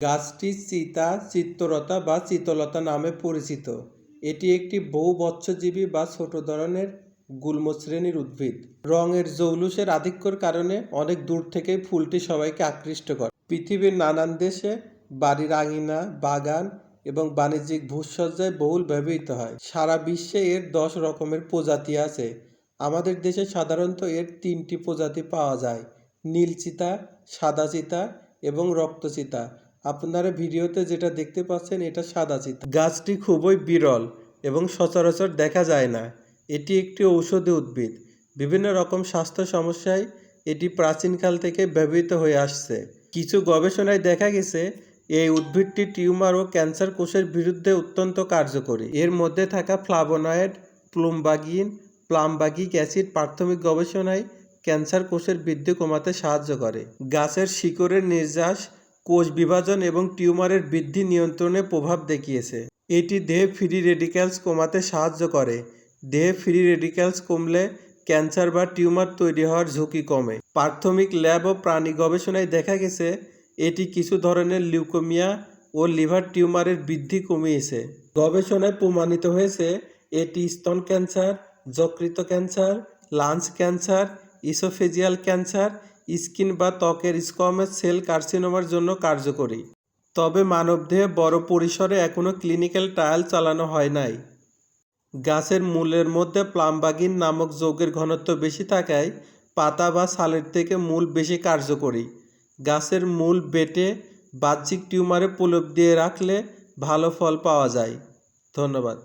গাছটি চিতা চিত্তরতা বা চিতলতা নামে পরিচিত। এটি একটি বহু বৎসজীবী বা ছোট ধরনের গুল্ম শ্রেণির উদ্ভিদ। রঙের জৌলুসের আধিক্যর কারণে অনেক দূর থেকেই ফুলটি সবাইকে আকৃষ্ট করে। পৃথিবীর নানান দেশে বাড়ির আঙিনা, বাগান এবং বাণিজ্যিক ভূসজ্জায় বহুল ব্যবহৃত হয়। সারা বিশ্বে এর দশ রকমের প্রজাতি আছে। আমাদের দেশে সাধারণত এর তিনটি প্রজাতি পাওয়া যায়। নীল চিতা, সাদা চিতা এবং রক্তচিতা আপনারা ভিডিওতে যেটা দেখতে পাচ্ছেন, এটা সাদা চিতা গাছটি খুবই বিরল এবং সচরাচর দেখা যায় না। এটি একটি ঔষধি উদ্ভিদ। বিভিন্ন রকম স্বাস্থ্য সমস্যায় এটি প্রাচীনকাল থেকে ব্যবহৃত হয়ে আসছে। কিছু গবেষণায় দেখা গেছে, এই উদ্ভিদটি টিউমার ও ক্যান্সার কোষের বিরুদ্ধে অত্যন্ত কার্যকরী। এর মধ্যে থাকা ফ্লাভোনয়েড, প্লুমবাগিন, প্লামবাগিক অ্যাসিড প্রাথমিক গবেষণায় ক্যান্সার কোষের বৃদ্ধি কমাতে সাহায্য করে। গাছের শিকড়ের নির্যাস কোষ বিভাজন এবং টিউমারের বৃদ্ধি নিয়ন্ত্রণে প্রভাব দেখিয়েছে। এটি দেহে ফ্রি রেডিক্যালস কমাতে সাহায্য করে। দেহে ফ্রি রেডিক্যালস কমলে ক্যান্সার বা টিউমার তৈরি হওয়ার ঝুঁকি কমে। প্রাথমিক ল্যাব ও প্রাণী গবেষণায় দেখা গেছে, এটি কিছু ধরনের লিউকোমিয়া ও লিভার টিউমারের বৃদ্ধি কমিয়েছে। গবেষণায় প্রমাণিত হয়েছে, এটি স্তন ক্যান্সার যকৃত cancer lung cancer, oesophageal cancer skin বা ত্বকের স্কমের সেল কার্সিনোমার জন্য কার্যকরী। তবে মানবদেহে বড় পরিসরে এখনও ক্লিনিক্যাল ট্রায়াল চালানো হয় নাই। গাছের মূলের মধ্যে প্লামবাগিন নামক যৌগের ঘনত্ব বেশি থাকায় পাতা বা সালের থেকে মূল বেশি কার্যকরী। গাছের মূল বেটে বাহ্যিক টিউমারে প্রলেপ দিয়ে রাখলে ভালো ফল পাওয়া যায়। ধন্যবাদ।